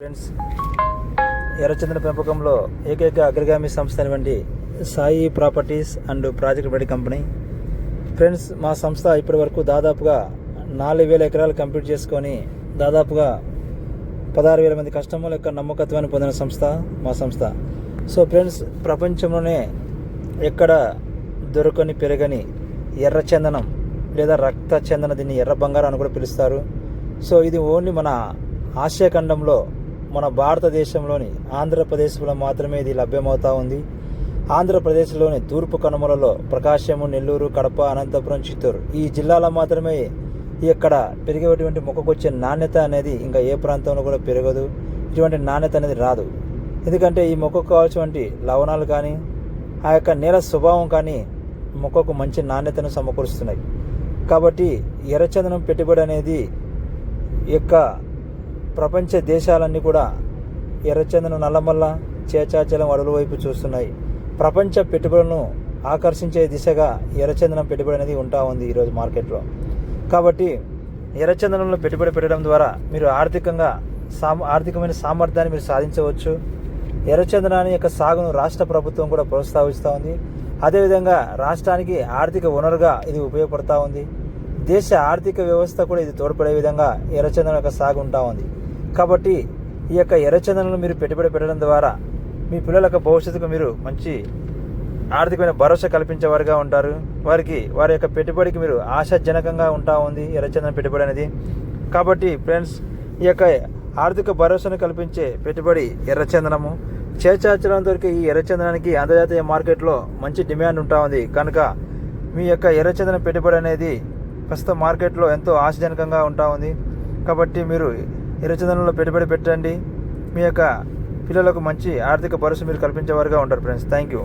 Friends ఎర్రచందన పెంపకంలో ఏకైక అగ్రగామి సంస్థ అయినటువంటి సాయి ప్రాపర్టీస్ అండ్ ప్రాజెక్ట్ బడి కంపెనీ. ఫ్రెండ్స్ మా సంస్థ ఇప్పటివరకు దాదాపుగా నాలుగు వేల ఎకరాలు కంప్లీట్ చేసుకొని దాదాపుగా పదహారు వేల మంది కస్టమర్ల యొక్క నమ్మకత్వాన్ని పొందిన సంస్థ మా సంస్థ. సో ఫ్రెండ్స్ ప్రపంచంలోనే ఎక్కడ దొరకని పెరగని ఎర్ర చందనం లేదా రక్త చందన దీన్ని ఎర్ర బంగారం అని కూడా పిలుస్తారు. సో ఇది ఓన్లీ మన ఆసియా ఖండంలో మన భారతదేశంలోని ఆంధ్రప్రదేశ్లో మాత్రమే ఇది లభ్యమవుతా ఉంది. ఆంధ్రప్రదేశ్లోని తూర్పు కనుమలలో ప్రకాశము నెల్లూరు కడప అనంతపురం చిత్తూరు ఈ జిల్లాలో మాత్రమే ఇక్కడ పెరిగేటువంటి మొక్కకొచ్చే నాణ్యత అనేది ఇంకా ఏ ప్రాంతంలో కూడా పెరగదు. ఇటువంటి నాణ్యత అనేది రాదు. ఎందుకంటే ఈ మొక్కకు కావాల్సినటువంటి లవణాలు కానీ ఆ యొక్క నేల స్వభావం కానీ మొక్కకు మంచి నాణ్యతను సమకూరుస్తున్నాయి. కాబట్టి ఎర్రచందనం పెట్టుబడి అనేది యొక్క ప్రపంచ దేశాలన్నీ కూడా ఎర్రచందనం నల్లమల్ల చేచాచలం అడవుల వైపు చూస్తున్నాయి. ప్రపంచ పెట్టుబడులను ఆకర్షించే దిశగా ఎర్రచందనం పెట్టుబడి అనేది ఉంటా ఉంది ఈరోజు మార్కెట్లో. కాబట్టి ఎర్రచందనంలో పెట్టుబడి పెట్టడం ద్వారా మీరు ఆర్థికంగా సామ ఆర్థికమైన సామర్థ్యాన్ని మీరు సాధించవచ్చు. ఎర్రచందనాన్ని యొక్క సాగును రాష్ట్ర ప్రభుత్వం కూడా ప్రోత్సహిస్తూ ఉంది. అదేవిధంగా రాష్ట్రానికి ఆర్థిక వనరుగా ఇది ఉపయోగపడతా ఉంది. దేశ ఆర్థిక వ్యవస్థ కూడా ఇది తోడ్పడే విధంగా ఎర్రచందనం యొక్క సాగు ఉంటా ఉంది. కాబట్టి ఈ యొక్క ఎర్రచందనంలో మీరు పెట్టుబడి పెట్టడం ద్వారా మీ పిల్లల యొక్క భవిష్యత్తుకు మీరు మంచి ఆర్థికమైన భరోసా కల్పించేవారుగా ఉంటారు. వారికి వారి యొక్క పెట్టుబడికి మీరు ఆశాజనకంగా ఉంటా ఉంది ఎర్రచందనం పెట్టుబడి అనేది. కాబట్టి ఫ్రెండ్స్ ఈ యొక్క ఆర్థిక భరోసాను కల్పించే పెట్టుబడి ఎర్రచందనము. చేచాచలం దొరికే ఈ ఎర్రచందనానికి అంతర్జాతీయ మార్కెట్లో మంచి డిమాండ్ ఉంటా ఉంది. కనుక మీ యొక్క ఎర్రచందనం పెట్టుబడి అనేది ప్రస్తుత మార్కెట్లో ఎంతో ఆశాజనకంగా ఉంటా ఉంది. కాబట్టి మీరు ఎర్రచందనంలో పెట్టుబడి పెట్టండి. మీ యొక్క పిల్లలకు మంచి ఆర్థిక భరోసా మీరు కల్పించేవారుగా ఉంటారు ఫ్రెండ్స్ థ్యాంక్ యూ